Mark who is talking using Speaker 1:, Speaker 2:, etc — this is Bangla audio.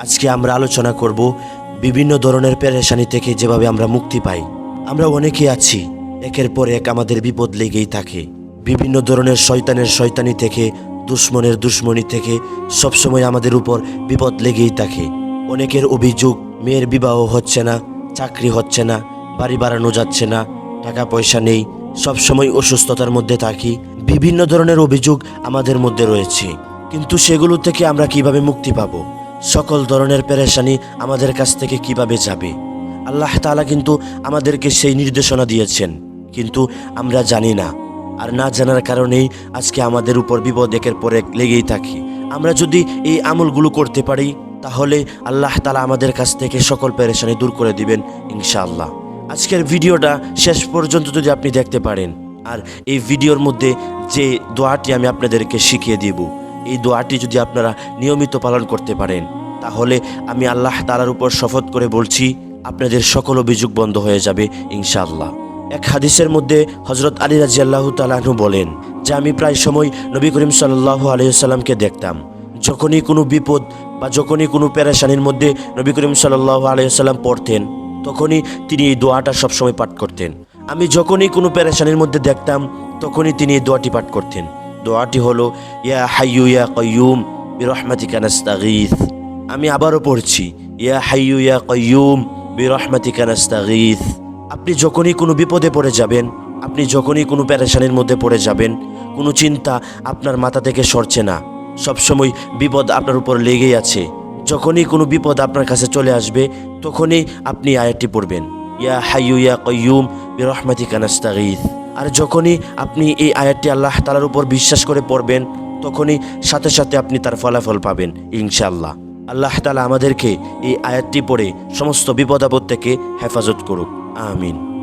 Speaker 1: আজকে আমরা আলোচনা করব বিভিন্ন ধরনের পেরেশানি থেকে যেভাবে আমরা মুক্তি পাই। আমরা অনেকে আছি, একের পর এক আমাদের বিপদ লেগেই থাকে। বিভিন্ন ধরনের শয়তানের শয়তানি থেকে, দুশ্মনের দুশ্মনী থেকে সবসময় আমাদের উপর বিপদ লেগেই থাকে। অনেকের অভিযোগ, মেয়ের বিবাহ হচ্ছে না, চাকরি হচ্ছে না, বাড়ি বাড়ানো যাচ্ছে না টাকা পয়সা নেই, সবসময় অসুস্থতার মধ্যে থাকি। বিভিন্ন ধরনের অভিযোগ আমাদের মধ্যে রয়েছে। কিন্তু সেগুলো থেকে আমরা কীভাবে মুক্তি পাব? সকল ধরনের পেরেশানি আমাদের কাছ থেকে কীভাবে যাবে? আল্লাহ তালা কিন্তু আমাদেরকে সেই নির্দেশনা দিয়েছেন, কিন্তু আমরা জানি না। আর না জানার কারণেই আজকে আমাদের উপর বিপদ একের পর এক লেগেই থাকে। আমরা যদি এই আমলগুলো করতে পারি, তাহলে আল্লাহ তালা আমাদের কাছ থেকে সকল পেরেশানি দূর করে দিবেন, ইনশাআল্লাহ। আজকের ভিডিওটা শেষ পর্যন্ত যদি আপনি দেখতে পারেন, আর এই ভিডিওর মধ্যে যে দোয়াটি আমি আপনাদেরকে শিখিয়ে দিব এই দোয়াটি যদি আপনারা নিয়মিত পালন করতে পারেন, তাহলে আমি আল্লাহ তালার উপর শপথ করে বলছি, আপনাদের সকল অভিযোগ বন্ধ হয়ে যাবে ইনশাআল্লাহ। এক হাদিসের মধ্যে হজরত আলী রাজি আল্লাহ তালাহু বলেন, যে আমি প্রায় সময় নবী করিম সাল্লাহ আলহিসাল্লামকে দেখতাম। যখনই কোনো বিপদ বা যখনই কোনো পেরেশানির মধ্যে নবী করিম সাল্লাহ আলহিসাল্লাম পড়তেন, তখনই তিনি এই দোয়াটা সবসময় পাঠ করতেন। আমি যখনই কোনো পেরেশানির মধ্যে দেখতাম, তখনই তিনি এই দোয়াটি পাঠ করতেন। দোয়াটি হলো, ইয়া হাইয়ু ইয়া কয়ুম বিরহমাতিকা নাস্তাগীথ আমি আবারও পড়ছি, ইয়া হাইয়ু ইয়া কয়ুম বিরহমাতিকা নাস্তাগীথ আপনি যখনই কোনো বিপদে পড়ে যাবেন, আপনি যখনই কোনো পেরেশানির মধ্যে পড়ে যাবেন, কোনো চিন্তা আপনার মাথা থেকে সরছে না। সবসময় বিপদ আপনার উপর লেগেই আছে। যখনই কোনো বিপদ আপনার কাছে চলে আসবে, তখনই আপনি আয়াতটি পড়বেন, ইয়া হাইয়ু ইয়া কয়ুম বিরহমাতিকা নাস্তাগীথ আর যখনই আপনি এই আয়াতটি আল্লাহ তালার উপর বিশ্বাস করে পড়বেন, তখনই সাথে সাথে আপনি তার ফলাফল পাবেন ইনশাল্লাহ আল্লাহ তালা আমাদেরকে এই আয়াতটি পড়ে সমস্ত বিপদ আপদ থেকে হেফাজত করুক। আমিন।